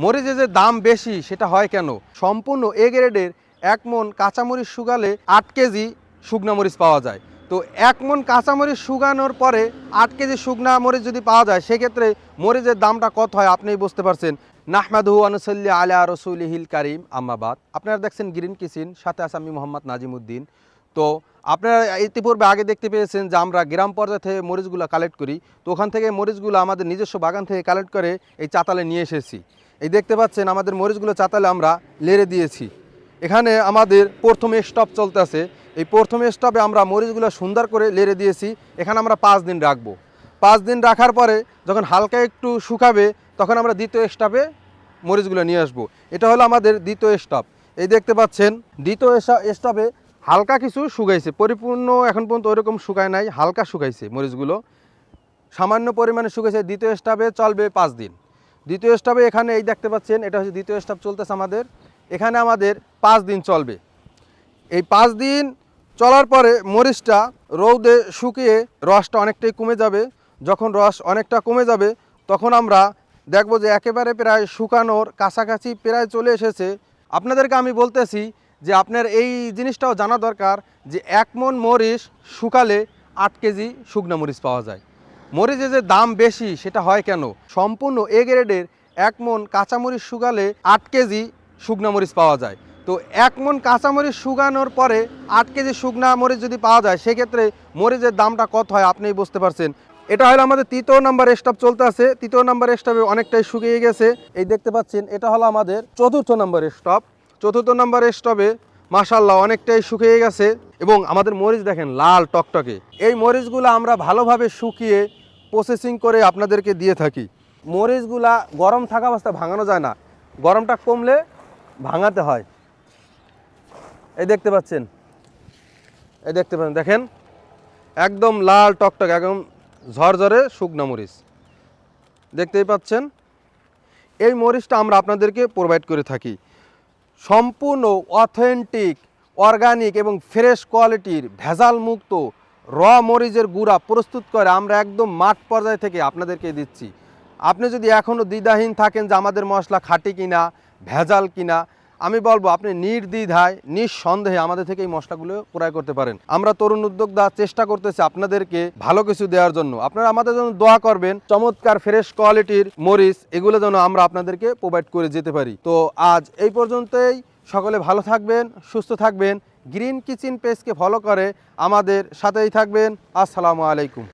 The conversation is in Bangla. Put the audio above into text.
মরিচের যে দাম বেশি, সেটা হয় কেন? সম্পূর্ণ এ গ্রেডের এক মন কাঁচামরিচ শুকালে আট কেজি শুকনা মরিচ পাওয়া যায়। তো এক মন কাঁচামরিচ শুকানোর পরে আট কেজি শুকনা মরিচ যদি পাওয়া যায়, সেক্ষেত্রে মরিচের দামটা কত হয় আপনি বুঝতে পারছেন। নাহমাদহু আনুসল্লি আলা রসুলিহিল কারিম। আম্মাবাদ আপনারা দেখছেন গ্রিন কিচেন, সাথে আসামি মোহাম্মদ নাজিমুদ্দিন। তো আপনারা ইতিপূর্বে আগে দেখতে পেয়েছেন যে আমরা গ্রাম পর্যায়ে থেকে মরিচগুলো কালেক্ট করি। তো ওখান থেকে মরিচগুলো আমাদের নিজস্ব বাগান থেকে কালেক্ট করে এই চাতালে নিয়ে এসেছি। এই দেখতে পাচ্ছেন, আমাদের মরিচগুলো চাতালে আমরা লেড়ে দিয়েছি। এখানে আমাদের প্রথম স্টপ চলতে চলতেছে এই প্রথম স্টপে আমরা মরিচগুলো সুন্দর করে লেড়ে দিয়েছি। এখানে আমরা পাঁচ দিন রাখব। পাঁচ দিন রাখার পরে যখন হালকা একটু শুকাবে, তখন আমরা দ্বিতীয় স্টপে মরিচগুলো নিয়ে আসব। এটা হলো আমাদের দ্বিতীয় স্টপ এই দেখতে পাচ্ছেন, দ্বিতীয় স্টপে হালকা কিছু শুকাইছে। পরিপূর্ণ এখন পর্যন্ত ওইরকম শুকায় নাই, হালকা শুকাইছে মরিচগুলো। সামান্য পরিমাণে শুকেছে দ্বিতীয় স্টাফে চলবে পাঁচ দিন। দ্বিতীয় স্টাফে এখানে এই দেখতে পাচ্ছেন, এটা হচ্ছে দ্বিতীয় স্টাফ চলতেছে আমাদের। এখানে আমাদের পাঁচ দিন চলবে। এই পাঁচ দিন চলার পরে মরিচটা রৌদে শুকিয়ে রসটা অনেকটাই কমে যাবে। যখন রস অনেকটা কমে যাবে, তখন আমরা দেখব যে একেবারে প্রায় শুকানোর কাছাকাছি প্রায় চলে এসেছে। আপনাদেরকে আমি বলতেছি যে আপনার এই জিনিসটাও জানা দরকার যে এক মন মরিচ শুকালে আট কেজি শুকনা মরিচ পাওয়া যায়। মরিচের যে দাম বেশি, সেটা হয় কেন? সম্পূর্ণ এ গ্রেডের এক মন কাঁচামরিচ শুকালে আট কেজি শুকনা মরিচ পাওয়া যায়। তো এক মন কাঁচামরিচ শুকানোর পরে আট কেজি শুকনা মরিচ যদি পাওয়া যায়, সেক্ষেত্রে মরিচের দামটা কত হয় আপনি বুঝতে পারছেন। এটা হলো আমাদের তৃতীয় নাম্বার স্টপ চলতে আছে। তৃতীয় নাম্বার স্টপে অনেকটাই শুকিয়ে গেছে। এই দেখতে পাচ্ছেন, এটা হলো আমাদের চতুর্থ নাম্বার স্টপ চতুর্থ নাম্বার স্টপে মাশাল্লাহ অনেকটাই শুকিয়ে গেছে এবং আমাদের মরিচ দেখেন, লাল টকটকে। এই মরিচগুলো আমরা ভালোভাবে শুকিয়ে প্রসেসিং করে আপনাদেরকে দিয়ে থাকি। মরিচগুলা গরম থাকা অবস্থায় ভাঙানো যায় না। গরমটা কমলে ভাঙাতে হয়। এই দেখতে পাচ্ছেন। এই দেখতে পাচ্ছেন, দেখেন। একদম লাল টকটক, একদম ঝরঝরে শুকনা মরিচ। দেখতেই পাচ্ছেন? এই মরিচটা আমরা আপনাদেরকে প্রোভাইড করে থাকি। সম্পূর্ণ অথেন্টিক অর্গানিক এবং ফ্রেশ কোয়ালিটির ভেজাল মুক্ত র মরিচের গুঁড়া প্রস্তুত করে আমরা একদম মাঠ পর্যায় থেকে আপনাদেরকে দিচ্ছি। আপনি যদি এখনও দ্বিধাহীন থাকেন যে আমাদের মশলা খাঁটি কিনা, ভেজাল কিনা, আমি বলব আপনি নির্দ্বিধায়, নিঃসন্দেহে আমাদের থেকে এই মশলাগুলো ক্রয় করতে পারেন। আমরা তরুণ উদ্যোক্তা চেষ্টা করতেছি আপনাদেরকে ভালো কিছু দেওয়ার জন্য। আপনারা আমাদের জন্য দোয়া করবেন, চমৎকার ফ্রেশ কোয়ালিটির মরিচ, এগুলো যেন আমরা আপনাদেরকে প্রোভাইড করে যেতে পারি। তো আজ এই পর্যন্তই। সকলে ভালো থাকবেন, সুস্থ থাকবেন। গ্রিন কিচেন পেজকে ফলো করে আমাদের সাথেই থাকবেন। আসসালামু আলাইকুম।